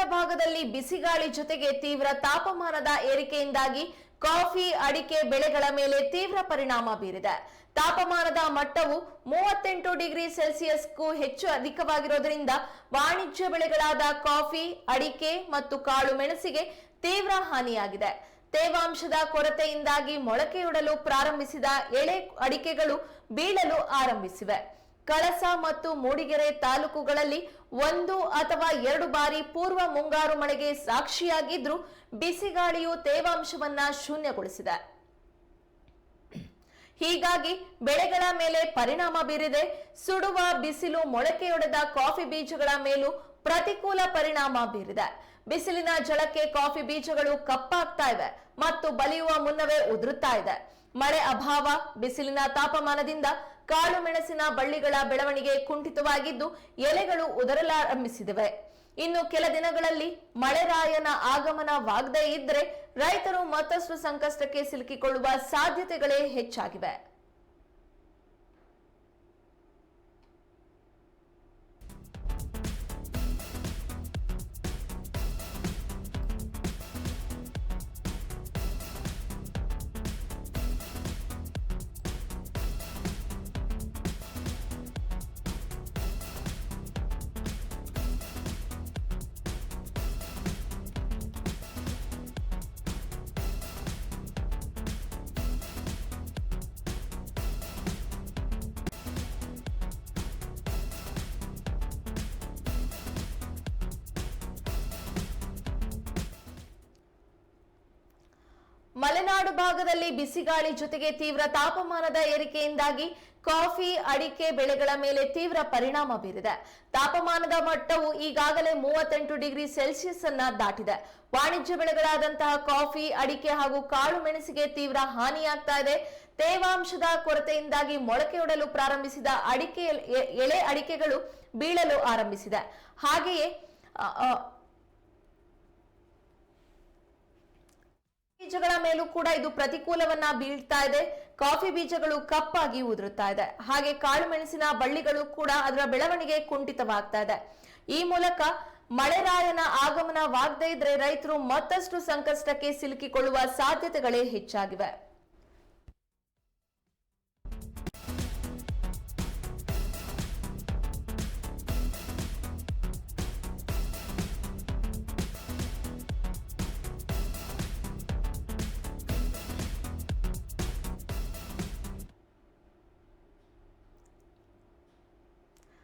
ಮಲೆನಾಡ ಭಾಗದಲ್ಲಿ ಬಿಸಿಗಾಳಿ ಜೊತೆಗೆ ತೀವ್ರ ತಾಪಮಾನದ ಏರಿಕೆಯಿಂದಾಗಿ ಕಾಫಿ, ಅಡಿಕೆ ಬೆಳೆಗಳ ಮೇಲೆ ತೀವ್ರ ಪರಿಣಾಮ ಬೀರಿದೆ. ತಾಪಮಾನದ ಮಟ್ಟವು ಮೂವತ್ತೆಂಟು ಡಿಗ್ರಿ ಸೆಲ್ಸಿಯಸ್ಗೂ ಹೆಚ್ಚು ಅಧಿಕವಾಗಿರೋದ್ರಿಂದ ವಾಣಿಜ್ಯ ಬೆಳೆಗಳಾದ ಕಾಫಿ, ಅಡಿಕೆ ಮತ್ತು ಕಾಳು ಮೆಣಸಿಗೆ ತೀವ್ರ ಹಾನಿಯಾಗಿದೆ. ತೇವಾಂಶದ ಕೊರತೆಯಿಂದಾಗಿ ಮೊಳಕೆಯೊಡಲು ಪ್ರಾರಂಭಿಸಿದ ಎಳೆ ಅಡಿಕೆಗಳು ಬೀಳಲು ಆರಂಭಿಸಿವೆ. ಕಳಸ ಮತ್ತು ಮೂಡಿಗೆರೆ ತಾಲೂಕುಗಳಲ್ಲಿ ಒಂದು ಅಥವಾ ಎರಡು ಬಾರಿ ಪೂರ್ವ ಮುಂಗಾರು ಮಳೆಗೆ ಸಾಕ್ಷಿಯಾಗಿದ್ರೂ ಬಿಸಿಗಾಳಿಯು ತೇವಾಂಶವನ್ನ ಶೂನ್ಯಗೊಳಿಸಿದೆ. ಹೀಗಾಗಿ ಬೆಳೆಗಳ ಮೇಲೆ ಪರಿಣಾಮ ಬೀರಿದೆ. ಸುಡುವ ಬಿಸಿಲು ಮೊಳಕೆಯೊಡೆದ ಕಾಫಿ ಬೀಜಗಳ ಮೇಲೂ ಪ್ರತಿಕೂಲ ಪರಿಣಾಮ ಬೀರಿದೆ. ಬಿಸಿಲಿನ ಜಳಕ್ಕೆ ಕಾಫಿ ಬೀಜಗಳು ಕಪ್ಪಾಗ್ತಾ ಇವೆ ಮತ್ತು ಬಲಿಯುವ ಮುನ್ನವೇ ಉದುರುತ್ತಾ ಇದೆ. ಮಳೆ ಅಭಾವ, ಬಿಸಿಲಿನ ತಾಪಮಾನದಿಂದ ಕಾಳು ಮೆಣಸಿನ ಬಳ್ಳಿಗಳ ಬೆಳವಣಿಗೆ ಕುಂಠಿತವಾಗಿದ್ದು ಎಲೆಗಳು ಉದರಲಾರಂಭಿಸಿದವೆ. ಇನ್ನು ಕೆಲ ದಿನಗಳಲ್ಲಿ ಮಳೆರಾಯನ ಆಗಮನವಾಗದೇ ಇದ್ರೆ ರೈತರು ಮತ್ತಷ್ಟು ಸಂಕಷ್ಟಕ್ಕೆ ಸಿಲುಕಿಕೊಳ್ಳುವ ಸಾಧ್ಯತೆಗಳೇ ಹೆಚ್ಚಾಗಿವೆ. ಮಲೆನಾಡು ಭಾಗದಲ್ಲಿ ಬಿಸಿಗಾಳಿ ಜೊತೆಗೆ ತೀವ್ರ ತಾಪಮಾನದ ಏರಿಕೆಯಿಂದಾಗಿ ಕಾಫಿ, ಅಡಿಕೆ ಬೆಳೆಗಳ ಮೇಲೆ ತೀವ್ರ ಪರಿಣಾಮ ಬೀರಿದೆ. ತಾಪಮಾನದ ಮಟ್ಟವು ಈಗಾಗಲೇ ಮೂವತ್ತೆಂಟು ಡಿಗ್ರಿ ಸೆಲ್ಸಿಯಸ್ ಅನ್ನ ದಾಟಿದೆ. ವಾಣಿಜ್ಯ ಬೆಳೆಗಳಾದಂತಹ ಕಾಫಿ, ಅಡಿಕೆ ಹಾಗೂ ಕಾಳು ಮೆಣಸಿಗೆ ತೀವ್ರ ಹಾನಿಯಾಗ್ತಾ ಇದೆ. ತೇವಾಂಶದ ಕೊರತೆಯಿಂದಾಗಿ ಮೊಳಕೆಯೊಡಲು ಪ್ರಾರಂಭಿಸಿದ ಅಡಿಕೆ ಎಳೆ ಅಡಿಕೆಗಳು ಬೀಳಲು ಆರಂಭಿಸಿದೆ. ಹಾಗೆಯೇ ಬೀಜಗಳ ಮೇಲೂ ಕೂಡ ಇದು ಪ್ರತಿಕೂಲವನ್ನ ಬೀಳ್ತಾ ಇದೆ. ಕಾಫಿ ಬೀಜಗಳು ಕಪ್ಪಾಗಿ ಉದುರುತ್ತಾ ಇದೆ. ಹಾಗೆ ಕಾಳು ಮೆಣಸಿನ ಬಳ್ಳಿಗಳು ಕೂಡ ಅದರ ಬೆಳವಣಿಗೆ ಕುಂಠಿತವಾಗ್ತಾ ಇದೆ. ಈ ಮೂಲಕ ಮಳೆರಾಯನ ಆಗಮನವಾಗದೇ ಇದ್ರೆ ರೈತರು ಮತ್ತಷ್ಟು ಸಂಕಷ್ಟಕ್ಕೆ ಸಿಲುಕಿಕೊಳ್ಳುವ ಸಾಧ್ಯತೆಗಳೇ ಹೆಚ್ಚಾಗಿವೆ.